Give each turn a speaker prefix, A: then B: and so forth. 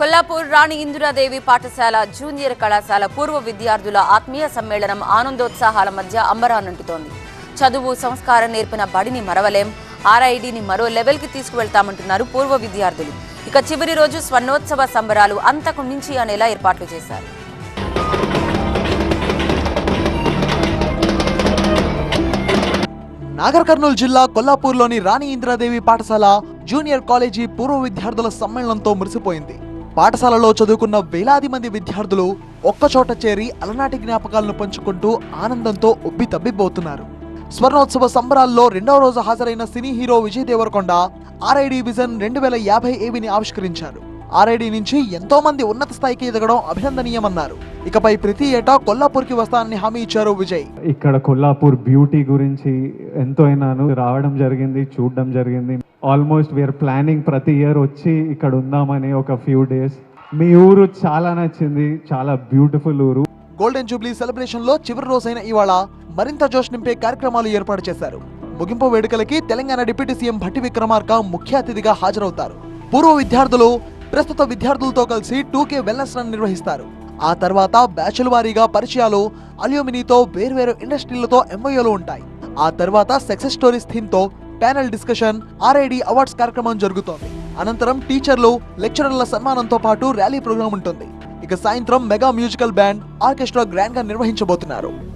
A: కొల్లాపూర్ రాణి ఇందిరాదేవి పాఠశాల జూనియర్ కళాశాల పూర్వ విద్యార్థుల ఆత్మీయ సమ్మేళనం ఆనందోత్సాహాల మధ్య అంబరానంటుతోంది చదువు సంస్కారం నేర్పిన బడిని మరవలేం. ఆర్ఐడిని మరో లెవెల్కి తీసుకువెళ్తామంటున్నారు పూర్వ విద్యార్థులు. ఇక చివరి రోజు స్వర్ణోత్సవ సంబరాలు అంతకు మించి అనేలా ఏర్పాట్లు చేశారు.
B: నాగర్ కర్నూలు జిల్లా కొల్లాపూర్లోని రాణి ఇందిరాదేవి పాఠశాల జూనియర్ కాలేజీ పూర్వ విద్యార్థుల సమ్మేళనంతో మురిసిపోయింది. పాఠశాలలో చదువుకున్న వేలాది మంది విద్యార్థులు ఒక్కచోట చేరి అలనాటి జ్ఞాపకాలను పంచుకుంటూ ఆనందంతో ఉబ్బి తబ్బిబ్బవుతున్నారు స్వర్ణోత్సవ సంబరాల్లో రెండవ రోజు హాజరైన cine hero Vijay Deverakonda RID vision రెండు వేల యాభై ఏవిని ఆవిష్కరించారు. ఆర్ఐడి నుంచి ఎంతో మంది ఉన్నత స్థాయికి ఎదగడం అభినందనీయమన్నారు. ఇకపై ప్రతి ఏటా కొల్లాపూర్కి వస్తానని హామీ ఇచ్చారు విజయ్.
C: ఇక్కడ కొల్లాపూర్ బ్యూటీ గురించి ఎంతో అయినాను. రావడం జరిగింది చూడడం జరిగింది. ఆల్మోస్ట్ వీఆర్ ప్లానింగ్ ప్రతి ఇయర్ వచ్చి ఇక్కడ ఉందామని ఒక ఫ్యూ డేస్. మీ ఊరు చాలా నచ్చింది చాలా బ్యూటిఫుల్ ఊరు.
B: గోల్డెన్ జూబ్లీ సెలబ్రేషన్లో చివరి రోజైన ఇవాళ మరింత జోష్ నింపే కార్యక్రమాలు ఏర్పాటు చేశారు. ముగింపు వేడుకలకి తెలంగాణ డిప్యూటీ సీఎం భట్టి విక్రమార్క ముఖ్య అతిథిగా హాజరవుతారు. పూర్వ విద్యార్థులు ప్రస్తుత విద్యార్థులతో కలిసి టూకే వెల్నెస్ రన్ నిర్వహిస్తారు. ఆ తర్వాత బ్యాచుల వారీగా పరిచయాలు అల్యూమినీతో వేర్వేరు ఇండస్ట్రీలతో ఎంఓయూలు ఉంటాయి. ఆ తర్వాత సక్సెస్ స్టోరీస్ థీమ్తో ప్యానెల్ డిస్కషన్ ఆర్ఐడి అవార్డ్స్ కార్యక్రమం జరుగుతోంది. అనంతరం టీచర్లు లెక్చరర్ల సన్మానంతో పాటు ర్యాలీ ప్రోగ్రాం ఉంటుంది. ఇక సాయంత్రం మెగా మ్యూజికల్ బ్యాండ్ ఆర్కెస్ట్రా గ్రాండ్గా నిర్వహించబోతున్నారు.